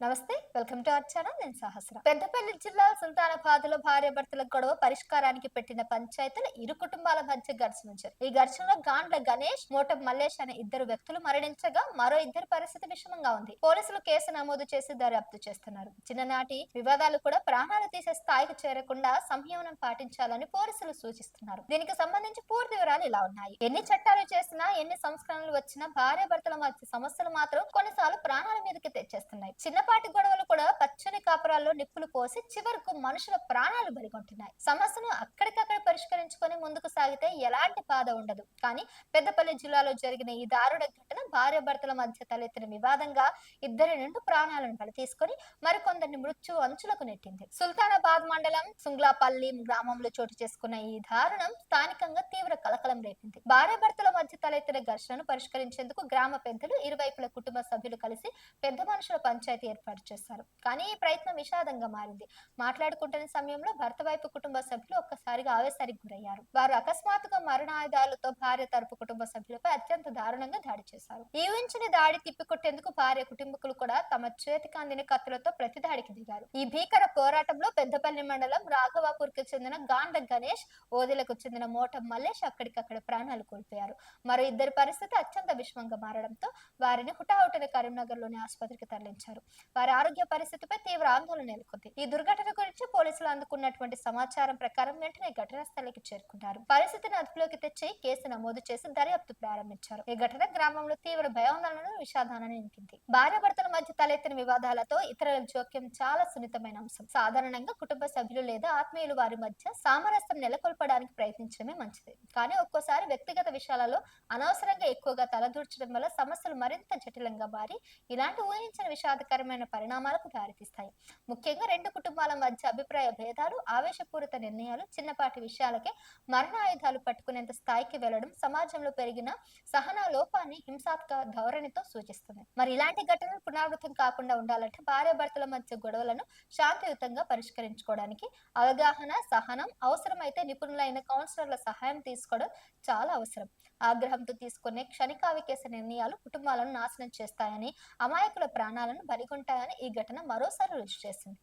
నమస్తే welcome to our channel. నేను సహస్ర. పెద్దపల్లి జిల్లా సుల్తానాబాద్ భార్య భర్తల గొడవ పరిష్కారానికి పెట్టిన పంచాయతీల ఇరు కుటుంబాల మధ్య ఘర్షణ జరిగింది. ఈ ఘర్షణలో గాండ్ల గణేష్ మోటం మల్లేష్ అనే ఇద్దరు వ్యక్తులు మరణించగా మరో ఇద్దరు పరిస్థితి విషమంగా ఉంది. పోలీసులు కేసు నమోదు చేసి దర్యాప్తు చేస్తున్నారు. చిన్ననాటి వివాదాలు కూడా ప్రాణాలు తీసే స్థాయికి చేరకుండా సంయమనం పాటించాలని పోలీసులు సూచిస్తున్నారు. దీనికి సంబంధించి పూర్తి వివరాలు ఇలా ఉన్నాయి. ఎన్ని చట్టాలు చేసినా ఎన్ని సంస్కరణలు వచ్చినా భార్య భర్తల మధ్య సమస్యలు మాత్రం కొన్నిసార్లు ప్రాణాలు తెచ్చేస్తున్నాయి చిన్నపాటి గొడవలు కూడా పచ్చని కాపురాల్లో నిప్పులు పోసి చివరకు మనుషుల ప్రాణాలు బలిగొంటున్నాయి. సమస్యను అక్కడికక్కడ పరిష్కరించుకొని ముందుకు సాగితే ఎలాంటి బాధ ఉండదు. కానీ పెద్దపల్లి జిల్లాలో జరిగిన ఈ దారుణ ఘటన భార్య భర్తల మధ్య తలెత్తిన వివాదంగా ఇద్దరి నుండి ప్రాణాలను బలి తీసుకొని మరికొందరిని మృత్యు అంచులకు నెట్టింది. సుల్తానాబాద్ మండలం సుంగ్లాపల్లి గ్రామంలో చోటు చేసుకున్న ఈ దారుణం స్థానికంగా తీవ్ర కలకలం రేపింది భార్యాభర్తల మధ్య తలెత్తిన ఘర్షణను పరిష్కరించేందుకు గ్రామ పెద్దలు ఇరువైపుల కుటుంబ సభ్యులు కలిసి పెద్ద మనుషుల పంచాయతీ ఏర్పాటు చేశారు. కానీ ఈ ప్రయత్నం విషాదంగా మారింది. మాట్లాడుకుంటున్న సమయంలో భర్త వైపు కుటుంబ సభ్యులు ఒక్కసారిగా ఆవేశానికి గురయ్యారు. వారు అకస్మాత్తుగా మరణాయుధాలతో భార్య తరపు కుటుంబ సభ్యులపై అత్యంత దారుణంగా దాడి చేశారు. ఈ ఊహించిన దాడి తిప్పికొట్టేందుకు భార్య కుటుంబకులు కూడా తమ చేతికి అందిన కత్తులతో ప్రతి దాడికి దిగారు. ఈ భీకర పోరాటంలో పెద్దపల్లి మండలం రాఘవాపూర్కి చెందిన గాండ గణేష్ ఓదెలకు చెందిన మోట మల్లేష్ అక్కడికి అక్కడ ప్రాణాలు కోల్పోయారు. మరో ఇద్దరి పరిస్థితి అత్యంత విషమంగా మారడంతో వారిని హుటాహుటిన కరీంనగర్లోని ఆసుపత్రికి తరలించారు. వారి ఆరోగ్య పరిస్థితిపై తీవ్ర ఆందోళన నెలకొంది. ఈ దుర్ఘటన గురించి పోలీసులు అందుకున్నటువంటి సమాచారం ప్రకారం వెంటనే ఘటనా స్థలికి చేరుకున్నారు. పరిస్థితిని అదుపులోకి తెచ్చి కేసు నమోదు చేసి దర్యాప్తు ప్రారంభించారు. ఈ ఘటన గ్రామంలో తీవ్ర భయాందోళనను విషాదాన్ని నింపింది భార్య భర్తల మధ్య తలెత్తిన వివాదాలతో ఇతరుల జోక్యం చాలా సున్నితమైన అంశం. సాధారణంగా కుటుంబ సభ్యులు లేదా ఆత్మీయులు వారి మధ్య సామరస్యం నెలకొల్పడానికి ప్రయత్నించడమే మంచిది. కానీ ఒక్కోసారి వ్యక్తిగత విషయాలలో అనవసరంగా ఎక్కువగా తలదూర్చడం వల్ల సమస్యలు మరింత జటిలంగా మారి ఇలాంటి ఊహించిన విషాదకరమైన పరిణామాలకు దారితీస్తాయి. ముఖ్యంగా రెండు కుటుంబాల మధ్య అభిప్రాయ భేదాలు ఆవేశపూరిత నిర్ణయాలు చిన్నపాటి విషయాలకే మరణ ఆయుధాలు పట్టుకునేంత స్థాయికి వెళ్ళడం సమాజంలో పెరిగిన సహనా లోపాన్ని హింసాత్మక ధోరణితో సూచిస్తుంది. మరి ఇలాంటి ఘటనలు పునరావృతం కాకుండా ఉండాలంటే భార్య భర్తల మధ్య గొడవలను శాంతియుతంగా పరిష్కరించుకోవడానికి అవగాహన సహనం అవసరమైతే నిపుణులైన కౌన్సిలర్ల సహాయం తీసుకోవడం చాలా అవసరం. ఆగ్రహంతో తీసుకునే క్షణికావికేశ నిర్ణయాలు కుటుంబాలను నాశనం చేస్తాయని అమాయకుల ప్రాణాలను బలిగొంటాయని ఈ ఘటన మరోసారి రుచి చేసింది.